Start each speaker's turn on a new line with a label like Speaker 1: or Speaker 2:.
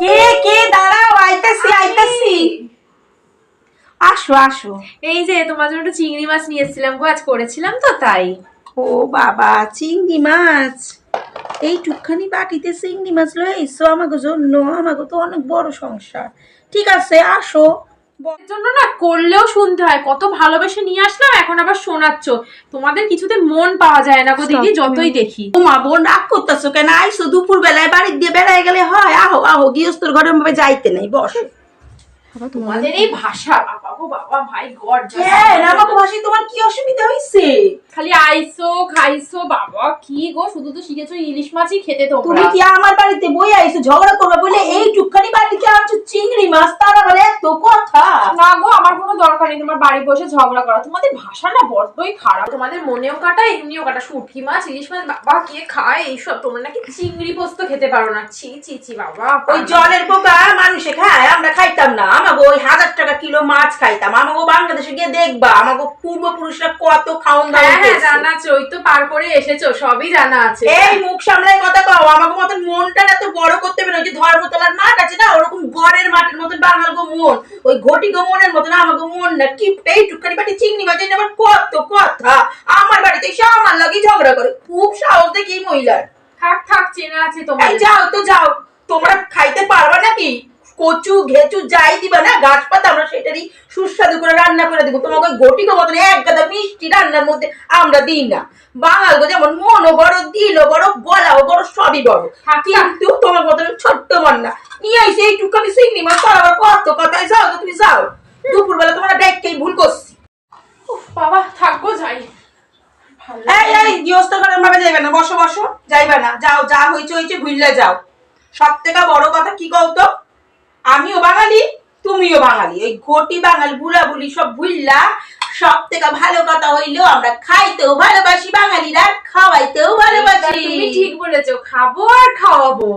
Speaker 1: কে কে? দাঁড়াও আইতাছি আইতাছি। আসো আসো।
Speaker 2: এই যে তোমার জন্য একটা চিংড়ি মাছ নিয়ে এসেছিলাম গো আজ করেছিলাম তো তাই।
Speaker 1: ও বাবা চিংড়ি মাছ। এই টুকখানি বাটিতে চিংড়ি মাছ লয়ে এসো আমাকে জন্য আমাকে তো অনেক বড় সংসার। ঠিক আছে আসো।
Speaker 2: জন্য না করলেও শুনতে হয়। কত ভালোবেসে নিয়ে আসলাম এখন আবার শোনাচ্ছ। তোমাদের কিছুতে মন পাওয়া যায় না গো দিদি যতই দেখি।
Speaker 1: ও মা বোন রাগ করতেছো কেন? আইসো দুপুর বেলায় বাড়ির দিয়ে বেড়ায় গেলে হয়। আহো আহো গৃহস্থর ঘরে ভাবে যাইতে নেই বসো।
Speaker 2: তোমাদের এই ভাষা বাবা গো বাবা ভাই গড
Speaker 1: হ্যাঁ আমাকে ভাষি তোমার কি অসুবিধা হয়েছে
Speaker 2: খালি আইসো খাইছো বাবা কি গো শুধু তো শিখেছো ইলিশ মাছই খেতে
Speaker 1: তুমি কি আমার বাড়িতে বই আইছো ঝগড়া করবে বলে এই টুকখানি বাড়িতে আনছো? চিংড়ি মাছ তার এত কথা।
Speaker 2: না গো আমার কোনো দরকার নেই তোমার বাড়ি বসে ঝগড়া করা। তোমাদের ভাষা না বড্ডই খারাপ। তোমাদের মনেও কাটা এমনিও কাটা। শুটকি মাছ ইলিশ মাছ বাবা কে খায় এইসব? তোমরা নাকি চিংড়ি পোস্ত খেতে পারো না। ছি ছি ছি বাবা।
Speaker 1: ওই জলের পোকা মানুষে খায় আমরা খাইতাম না। আমাকে ওই হাজার টাকা কিলো মাছ খাইতাম। আমাকে বাংলাদেশে গিয়ে দেখবা আমাকে পূর্বপুরুষরা কত খাওন
Speaker 2: হ্যাঁ হ্যাঁ জানা আছে ওই তো পার করে এসেছ সবই জানা আছে।
Speaker 1: এই মুখ সামলায় কথা কও আমাকে মতন মনটা এত বড় করতে হবে না ওই যে ধর্মতলার মাঠ আছে না ওরকম গড়ের মতন মন ওই ঘটি গো মনের মতন আমাকে মন না কি এই টুকখানি বাটি চিংড়ি মাছ এটা আবার কত কথা। আমার বাড়িতে এসে আমার লাগি ঝগড়া করে খুব সাহস দেখি এই মহিলার।
Speaker 2: থাক থাক চেনা আছে তোমার
Speaker 1: যাও তো যাও। তোমরা খাইতে পারবা নাকি? কচু ঘেচু যাই দিবা না গাছ পাতা আমরা সেটারই সুস্বাদু করে রান্না করে দিব। তোমাকে ঘটি মতন এক গাদা মিষ্টি রান্নার মধ্যে আমরা দিই না। বাঙাল গো যেমন মনও বড় দিলও বড় সবই বড়। কিন্তু তোমার ছোট্ট না। নিয়ে আইসে মাছ আবার কত কথায় যাও তুমি যাও। দুপুরবেলা তোমরা ভুল করছি।
Speaker 2: বাবা থাকব যাই।
Speaker 1: এই এই গৃহস্থ ঘরের ভাবে যাইবে না। বসো বসো যাইবে না। যাও যা হইছে হইছে ভুললে যাও। সব থেকে বড় কথা কি কও তো? আমিও বাঙালি তুমিও বাঙালি। এই ঘটি বাঙালি বুড়া বুলি সব ভুললা সব থেকে ভালো কথা হইল আমরা খাইতেও ভালোবাসি বাঙালিরা খাওয়াইতেও ভালোবাসি।
Speaker 2: তুমি ঠিক বলেছ খাব আর খাওয়াবো।